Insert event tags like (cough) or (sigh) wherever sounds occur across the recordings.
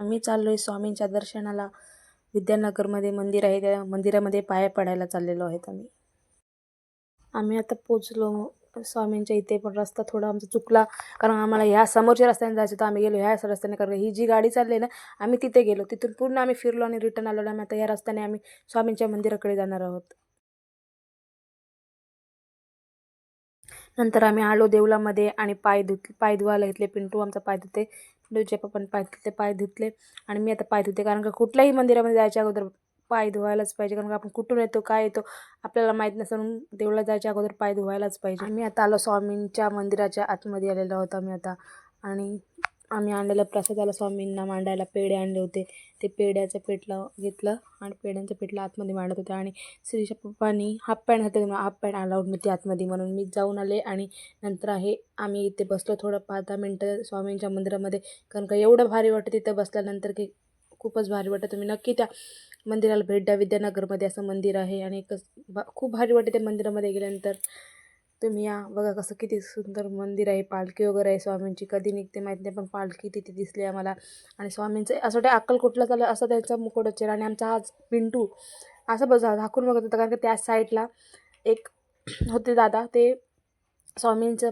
आम्ही चाललो आहे स्वामींच्या दर्शनाला. विद्यानगरमध्ये मंदिर आहे त्या मंदिरामध्ये पाया पडायला चाललेलो आहेत आम्ही. आम्ही आता पोचलो. स्वामींच्या इथे पण रस्ता थोडा आमचा चुकला. कारण आम्हाला ह्या समोरच्या रस्त्याने जायचं होतं. आम्ही गेलो ह्या रस्त्याने कारण ही जी गाडी चालली आहे ना आम्ही तिथे गेलो. तिथून पूर्ण आम्ही फिरलो आणि रिटर्न आलो. आणि आता ह्या रस्त्याने आम्ही स्वामींच्या मंदिराकडे जाणार आहोत. नंतर आम्ही आलो देवलामध्ये आणि पाय धुत पाय धुवायला घेतले. पिंटू आमचा पाय धुते. पिंटूचे पप्पाने पाय धुतले पाय धुतले. आणि मी आता पाय धुते कारण का कुठल्याही मंदिरामध्ये जायच्या अगोदर पाय धुवायलाच पाहिजे. कारण का आपण कुठून येतो काय येतो आपल्याला माहीत नसेल म्हणून देवळात जायच्या अगोदर पाय धुवायलाच पाहिजे. मी आता आलो स्वामींच्या मंदिराच्या आतमध्ये आलेलो होता मी आता. आणि आम्ही आणलेलं प्रसादाला स्वामींना मांडायला पेढे आणले होते. ते पेढ्याचं पेटलं घेतलं आणि पेढ्यांचं पेटलं आतमध्ये मांडत होते. आणि श्रीच्या पप्पानी हाफ पॅन्ट होते. हाफ पॅन्ट अलाउड नव्हती आतमध्ये म्हणून मी जाऊन आले आणि नंतर आहे आम्ही इथे बसलो थोडं पाच दहा मिनटं स्वामींच्या मंदिरामध्ये. कारण का एवढं भारी वाटतं तिथं बसल्यानंतर की खूपच भारी वाटतं. तुम्ही नक्की त्या मंदिराला भेट द्या. विद्यानगरमध्ये असं मंदिर आहे आणि एकच खूप भारी वाटते त्या मंदिरामध्ये गेल्यानंतर. तुम्ही या. बघा कसं किती सुंदर मंदिर आहे. पालखी वगैरे आहे. स्वामींची कधी निघते माहीत नाही पण पालखी तिथे दिसली आम्हाला. आणि स्वामींचं असं वाटतं अक्कलकोटला चाललं असं त्यांचा मुकुट आणि आमचा हाच पिंटू. असं बघा झाकून बघत होता. कारण की त्या साईडला एक (clears throat) होते दादा. ते स्वामींचं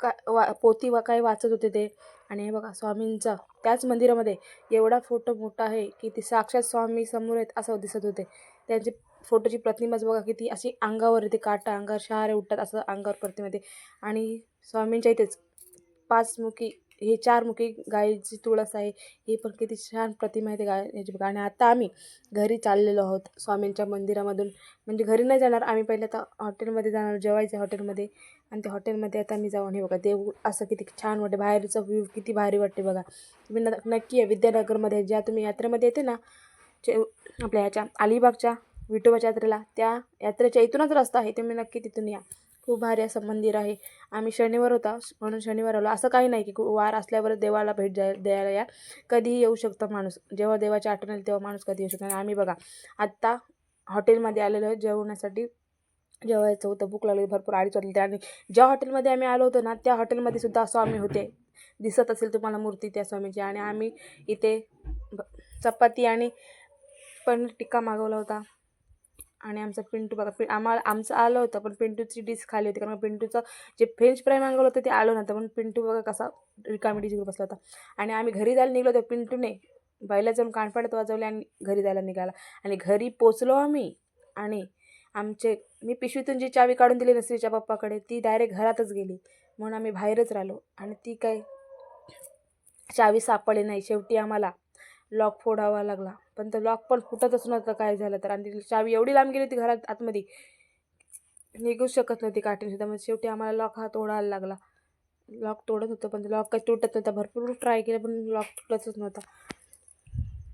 का वा पोती वा काय वाचत होते ते. आणि हे बघा स्वामींचा त्याच मंदिरामध्ये एवढा फोटो मोठा आहे की ती साक्षात स्वामी समोर आहेत असं दिसत होते. त्यांची फोटोची प्रतिमाच बघा किती अशी अंगावर येते काटा अंगावर शहारे उठतात असं अंगावर प्रतिमध्ये आणि स्वामींच्या इथेच पाचमुखी हे चारमुखी गायीची तुळस आहे. ही पण किती छान प्रतिमा आहे ते गाय याची बघा. आणि आता आम्ही घरी चाललेलो आहोत स्वामींच्या मंदिरामधून. म्हणजे घरी नाही जाणार. आम्ही पहिले आता हॉटेलमध्ये जाणार जेवायचं हॉटेलमध्ये. आणि त्या हॉटेलमध्ये आता मी जाऊन हे बघा देऊ असं किती छान वाटते. बाहेरचं व्ह्यू किती भारी वाटते बघा. तुम्ही न नक्की आहे विद्यानगरमध्ये ज्या तुम्ही यात्रेमध्ये येते ना चे आपल्या ह्याच्या अलिबागच्या विठोबाच्या यात्रेला त्या यात्रेच्या इथूनच रस्ता आहे. तुम्ही नक्की तिथून या. खूप भारी असं मंदिर आहे. आम्ही शनिवार होता म्हणून शनिवार आलो. असं काही नाही की वार असल्यावर देवाला भेट द्या द्यायला या. कधीही येऊ शकतो माणूस. जेव्हा देवाची आठवण येईल तेव्हा माणूस कधी येऊ शकतो आणि आम्ही बघा आत्ता हॉटेलमध्ये आलेलो आहे जेवण्यासाठी जेवायचं होतं भूक लागली भरपूर अडीच वाटली आणि ज्या हॉटेलमध्ये आम्ही आलो होतो ना त्या हॉटेलमध्ये सुद्धा स्वामी होते. दिसत असेल तुम्हाला मूर्ती त्या स्वामीची. आणि आम्ही इथे ब- चपाती आणि पनीर टिक्का मागवला होता. आणि आमचा पिंटू बघा पि आम्हाला आमचं आलं होतं पण पिंटूची डिश खाली होती. कारण पिंटूचं जे फ्रेंच फ्राय मागवलं होतं ते आलं नव्हतं. पण पिंटू बघा कसा रिकामी डिश घेऊन बसला होता. आणि आम्ही घरी जायला निघलो होतो. पिंटूने बैला जाऊन कानफाडत वाजवले आणि घरी जायला निघाला. आणि घरी पोचलो आम्ही. आणि आमचे मी पिशवीतून जी चावी काढून दिली नसरीच्या बाप्पाकडे पप्पाकडे ती डायरेक्ट घरातच गेली. म्हणून आम्ही बाहेरच राहिलो. आणि ती काय चावी सापडली नाही. शेवटी आम्हाला लॉक फोडावा लागला. पण तो लॉक पण फुटतच नव्हतं काय झालं तर. आणि चावी एवढी लांब गेली होती घरात आतमध्ये. निघूच शकत नव्हती काठीने सुद्धा. मग शेवटी आम्हाला लॉक हा तोडायला लागला. लॉक तोडत होतं पण लॉक काही तुटत नव्हता. भरपूर ट्राय केलं पण लॉक तुटतच नव्हता.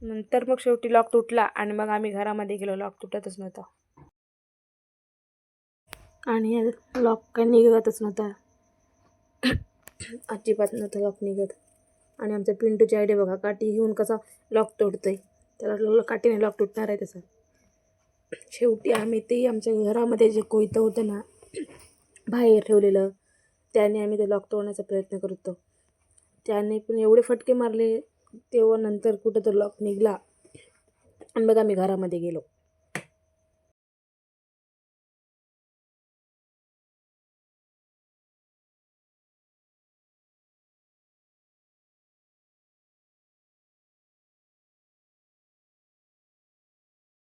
नंतर मग शेवटी लॉक तुटला आणि मग आम्ही घरामध्ये गेलो. लॉक तुटतच नव्हता. आणि लॉक काही निघतच नव्हता. (coughs) अजिबात नव्हतं लॉक निघत. आणि आमच्या पिंटूची आयडिया बघा काठी घेऊन कसा लॉक तोडतो आहे त्याला ल- काठीने लॉक तुटणार आहे तसं. शेवटी आम्ही ते आमच्या घरामध्ये जे कोयतं होतं ना बाहेर ठेवलेलं त्याने आम्ही ते लॉक तोडण्याचा प्रयत्न करतो. त्याने पण एवढे फटके मारले तेव्हा नंतर कुठं तर लॉक निघला. आणि मग आम्ही घरामध्ये गेलो.